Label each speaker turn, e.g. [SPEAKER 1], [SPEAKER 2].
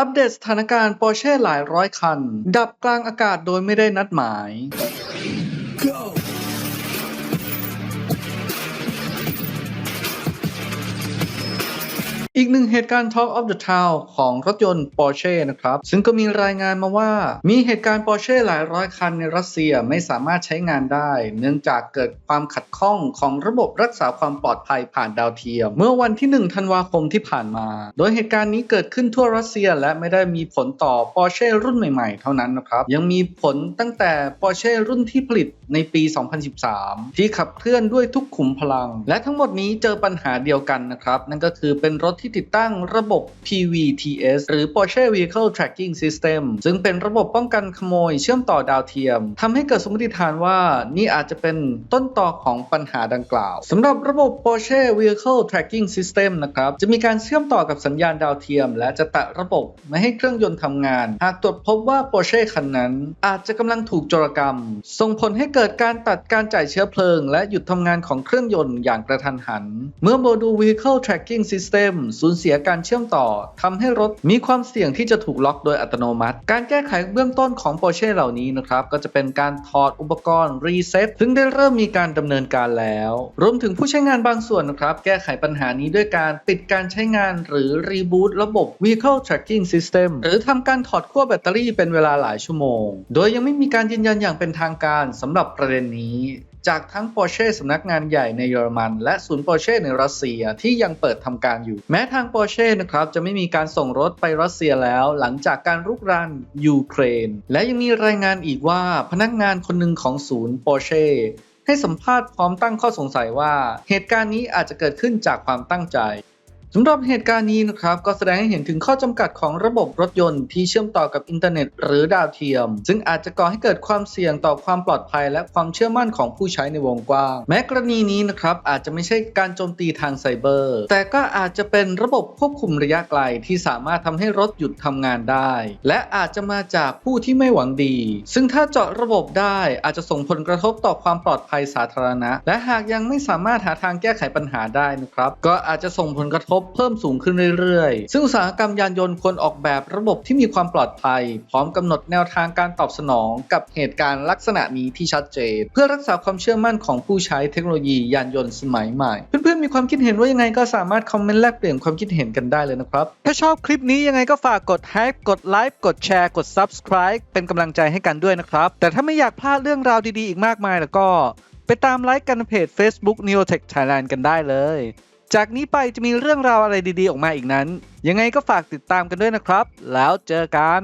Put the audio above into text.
[SPEAKER 1] อัปเดตสถานการณ์ปอร์เช่หลายร้อยคัน ดับกลางอากาศโดยไม่ได้นัดหมาย อีกหนึ่งเหตุการณ์ Talk of the Town ของรถยนต์ Porsche นะครับ ซึ่งก็มีรายงานมาว่า มีเหตุการณ์ Porsche หลายร้อยคันในรัสเซียไม่สามารถใช้งานได้ เนื่องจากเกิดความขัดข้องของระบบรักษาความปลอดภัยผ่านดาวเทียม เมื่อวันที่ 1 ธันวาคมที่ผ่านมา โดยเหตุการณ์นี้เกิดขึ้นทั่วรัสเซียและไม่ได้มีผลต่อ Porsche รุ่นใหม่ๆ เท่านั้นนะครับ ยังมีผลตั้งแต่ Porsche รุ่นที่ผลิตในปี 2013 ที่ขับเคลื่อนด้วยทุกขุมพลัง และทั้งหมดนี้เจอปัญหาเดียวกันนะครับ นั่นก็คือเป็นรถที่ติดตั้งระบบ PVTS หรือ Porsche Vehicle Tracking System ซึ่งเป็นระบบป้องกันขโมยเชื่อมต่อดาวเทียมทำให้เกิดสมมติฐานว่านี่อาจจะเป็นต้นต่อของปัญหาดังกล่าวสำหรับระบบ Porsche Vehicle Tracking System นะครับจะมีการเชื่อมต่อกับสัญญาณดาวเทียม และจะตัดระบบไม่ให้เครื่องยนต์ทำงาน หากตรวจพบว่า Porsche คันนั้น อาจจะกำลังถูกโจรกรรม ส่งผลให้เกิดการตัดการจ่ายเชื้อเพลิง และหยุดทำงานของเครื่องยนต์อย่างกระทันหัน เมื่อโมดูล Vehicle Tracking System สูญเสียการเชื่อมต่อทำให้รถมีความเสี่ยงที่จะถูกล็อกโดยอัตโนมัติ การแก้ไขเบื้องต้นของ Porsche เหล่านี้นะครับ ก็จะเป็นการถอดอุปกรณ์รีเซ็ตซึ่งได้เริ่มมีการดำเนินการแล้ว รวมถึงผู้ใช้งานบางส่วนนะครับ แก้ไขปัญหานี้ด้วยการปิดการใช้งานหรือรีบูตระบบ Vehicle Tracking System หรือทำการถอดขั้วแบตเตอรี่เป็นเวลาหลายชั่วโมง โดยยังไม่มีการยืนยันอย่างเป็นทางการสำหรับประเด็นนี้ จากทั้งปอร์เช่สำนักงานใหญ่ในเยอรมัน และศูนย์ปอร์เช่ในรัสเซียที่ยังเปิดทำการอยู่ แม้ทางปอร์เช่นะครับจะไม่มีการส่งรถไปรัสเซียแล้ว หลังจากการรุกรานยูเครน และยังมีรายงานอีกว่าพนักงานคนหนึ่งของศูนย์ปอร์เช่ให้สัมภาษณ์พร้อมตั้งข้อสงสัยว่า เหตุการณ์นี้อาจจะเกิดขึ้นจากความตั้งใจ สำหรับเหตุการณ์นี้นะครับก็แสดงให้เห็นถึงข้อจำกัดของระบบรถยนต์ที่เชื่อมต่อกับอินเทอร์เน็ตหรือดาวเทียม ซึ่งอาจจะก่อให้เกิดความเสี่ยงต่อความปลอดภัย และความเชื่อมั่นของผู้ใช้ในวงกว้าง แม้กรณีนี้นะครับอาจจะไม่ใช่การโจมตีทางไซเบอร์ แต่ก็อาจจะเป็นระบบควบคุมระยะไกลที่สามารถทำให้รถหยุดทำงานได้ และอาจจะมาจากผู้ที่ไม่หวังดี ซึ่งถ้าเจาะระบบได้อาจจะส่งผลกระทบต่อความปลอดภัยสาธารณะ และหากยังไม่สามารถหาทางแก้ไขปัญหาได้นะครับก็อาจจะส่งผลกระทบเพิ่มสูงขึ้นเรื่อยๆ ซึ่งอุตสาหกรรมยานยนต์ควรออกแบบระบบที่มีความปลอดภัย พร้อมกำหนดแนวทางการตอบสนองกับเหตุการณ์ลักษณะนี้ที่ชัดเจน เพื่อรักษาความเชื่อมั่นของผู้ใช้เทคโนโลยียานยนต์สมัยใหม่ เพื่อนๆมีความคิดเห็นว่ายังไงก็สามารถคอมเมนต์แลกเปลี่ยนความคิดเห็นกันได้เลยนะครับ ถ้าชอบคลิปนี้ยังไงก็ฝากกด Hype กดไลค์กดแชร์กด Subscribe เป็นกำลังใจให้กันด้วยนะครับแต่ถ้าไม่อยากพลาดเรื่องราวดีๆอีกมากมายแล้วก็ ไปตามไลค์กันเพจ Facebook Neotech Thailand กันได้เลย จากนี้ไปจะมีเรื่องราวอะไรดีๆออกมาอีกนั้น ยังไงก็ฝากติดตามกันด้วยนะครับ แล้วเจอกัน